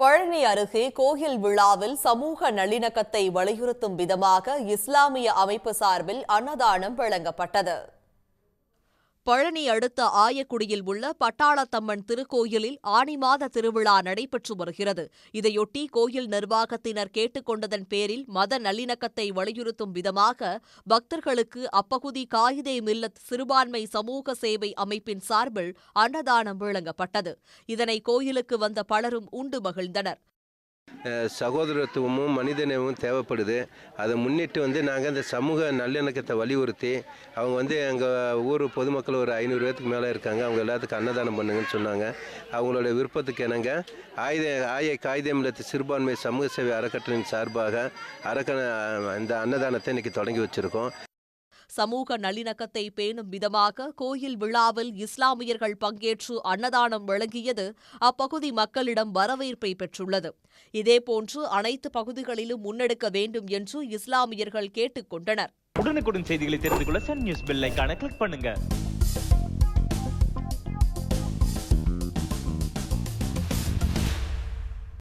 பழனி அருகே கோயில் விழாவில் சமூக நல்லிணக்கத்தை வலியுறுத்தும் விதமாக இஸ்லாமிய அமைப்பு சார்பில் அன்னதானம் வழங்கப்பட்டது. பழனி அடுத்த ஆயக்குடியில் உள்ள பட்டாளத்தம்மன் திருக்கோயிலில் ஆனி மாத திருவிழா நடைபெற்று வருகிறது. இதையொட்டி கோயில் நிர்வாகத்தினர் கேட்டுக்கொண்டதன் பேரில் மத நல்லிணக்கத்தை வலியுறுத்தும் விதமாக பக்தர்களுக்கு அப்பகுதி காயிதே மில்லத் சிறுபான்மை சமூக சேவை அமைப்பின் சார்பில் அன்னதானம் வழங்கப்பட்டது. இதனை கோயிலுக்கு வந்த பலரும் உண்டு மகிழ்ந்தனர். சகோதரத்துவமும் மனிதநேயமும் தேவைப்படுது. அதை முன்னிட்டு வந்து நாங்கள் இந்த சமூக நல்லிணக்கத்தை வலியுறுத்தி அவங்க வந்து எங்கள் ஊர் பொதுமக்கள் ஒரு ஐநூறு பேர்த்துக்கு மேலே இருக்காங்க. அவங்க எல்லாத்துக்கும் அன்னதானம் பண்ணுங்கன்னு சொன்னாங்க. அவங்களோட விருப்பத்துக்கு இணங்க ஆயுத ஆய காகிதமில்லத்து சிறுபான்மை சமூக சேவை அறக்கட்டளையின் சார்பாக அறக்கண இந்த அன்னதானத்தை இன்றைக்கி தொடங்கி வச்சுருக்கோம். சமூக நல்லிணக்கத்தை பேணும் விதமாக கோயில் விழாவில் இஸ்லாமியர்கள் பங்கேற்று அன்னதானம் வழங்கியது அப்பகுதி மக்களிடம் வரவேற்பை பெற்றுள்ளது. இதேபோன்று அனைத்து பகுதிகளிலும் முன்னெடுக்க வேண்டும் என்று இஸ்லாமியர்கள் கேட்டுக் கொண்டனர். உடனுக்குடன் செய்திகளை தெரிந்து கொள்ள சன் நியூஸ் பெல் கிளிக் பண்ணுங்க.